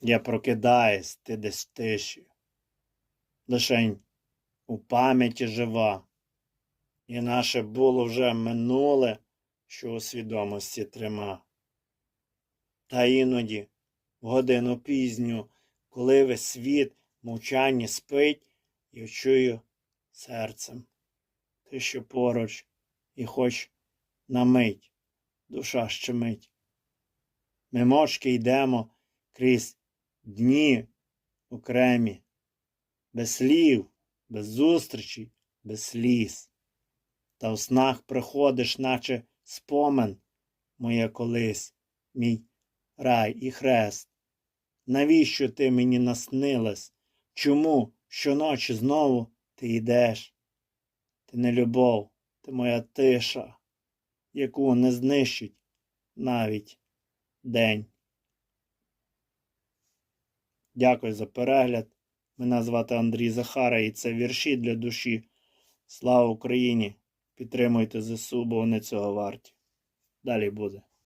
Я прокидаюсь, ти десь в тиші. Лишень у пам'яті жива. І наше було вже минуле, що у свідомості трима. Та іноді, в годину пізню, коли весь світ в мовчанні спить, я чую серцем. Ти що поруч, і хоч на мить душа щемить. Ми мовчки йдемо крізь дні окремі, без слів, без зустрічей, без сліз. Та в снах приходиш, наче спомин моє колись, мій рай і хрест. Навіщо ти мені наснилась? Чому щоночі знову ти йдеш? Ти не любов, ти моя тиша, яку не знищить навіть день. Дякую за перегляд. Мене звати Андрій Захара і це вірші для душі. Слава Україні! Підтримуйте ЗСУ, бо вони цього варті. Далі буде.